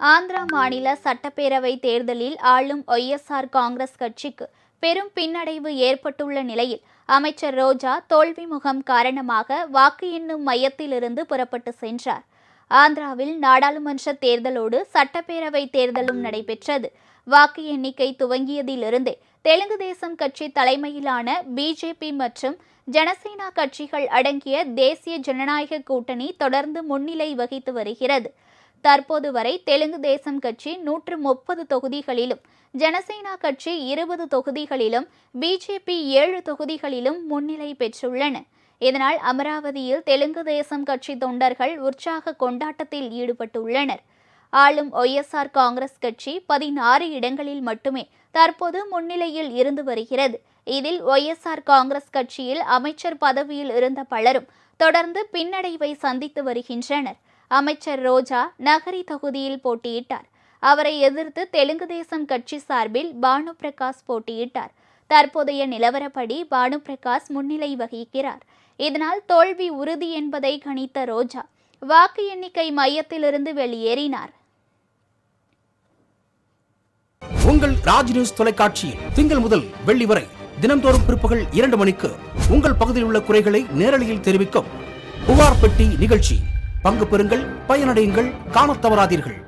ஆந்திரா மாநில சட்டப்பேரவை தேர்தலில் ஆளும் ஒய்எஸ்ஆர் காங்கிரஸ் கட்சிக்கு பெரும் பின்னடைவு ஏற்பட்டுள்ள நிலையில் அமைச்சர் ரோஜா தோல்வி முகம் காரணமாக வாக்கு எண்ணும் மையத்திலிருந்து புறப்பட்டு சென்றார். ஆந்திராவில் நாடாளுமன்ற தேர்தலோடு சட்டப்பேரவை தேர்தலும் நடைபெற்றது. வாக்கு எண்ணிக்கை துவங்கியதிலிருந்தே தெலுங்கு தேசம் கட்சி தலைமையிலான பிஜேபி மற்றும் ஜனசேனா கட்சிகள் அடங்கிய தேசிய ஜனநாயக கூட்டணி தொடர்ந்து முன்னிலை வகித்து வருகிறது. தற்போது வரை தெலுங்கு தேசம் கட்சி நூற்று முப்பது தொகுதிகளிலும் ஜனசேனா கட்சி இருபது தொகுதிகளிலும் பிஜேபி ஏழு தொகுதிகளிலும் முன்னிலை பெற்றுள்ளன. இதனால் அமராவதியில் தெலுங்கு தேசம் கட்சி தொண்டர்கள் உற்சாக கொண்டாட்டத்தில் ஈடுபட்டுள்ளனர். ஆளும் ஒய்எஸ்ஆர் காங்கிரஸ் கட்சி பதினாறு இடங்களில் மட்டுமே தற்போது முன்னிலையில் இருந்து வருகிறது. இதில் ஒய்எஸ்ஆர் காங்கிரஸ் கட்சியில் அமைச்சர் பதவியில் இருந்த பலரும் தொடர்ந்து பின்னடைவை சந்தித்து வருகின்றனர். அமைச்சர் ரோஜா நகரி தொகுதியில் போட்டியிட்டார். அவரை எதிர்த்து தெலுங்கு தேசம் கட்சி சார்பில் பானு பிரகாஷ் போட்டியிட்டார். தற்போதைய நிலவரப்படி பானு பிரகாஷ் முன்னிலை வகிக்கிறார். இதனால் தோல்வி உறுதி என்பதை கணித்த ரோஜா வாக்கு எண்ணிக்கை மையத்திலிருந்து வெளியேறினார். உங்கள் ராஜ் நியூஸ் தொலைக்காட்சியில் திங்கள் முதல் வெள்ளி வரை தினம்தோறும் பிற்பகல் இரண்டு மணிக்கு உங்கள் பகுதியில் உள்ள குறைகளை நேரலையில் தெரிவிக்கும் புகார் பெட்டி நிகழ்ச்சி. பங்கு பெறுங்கள் பயனடையுங்கள் காணத் தவறாதீர்கள்.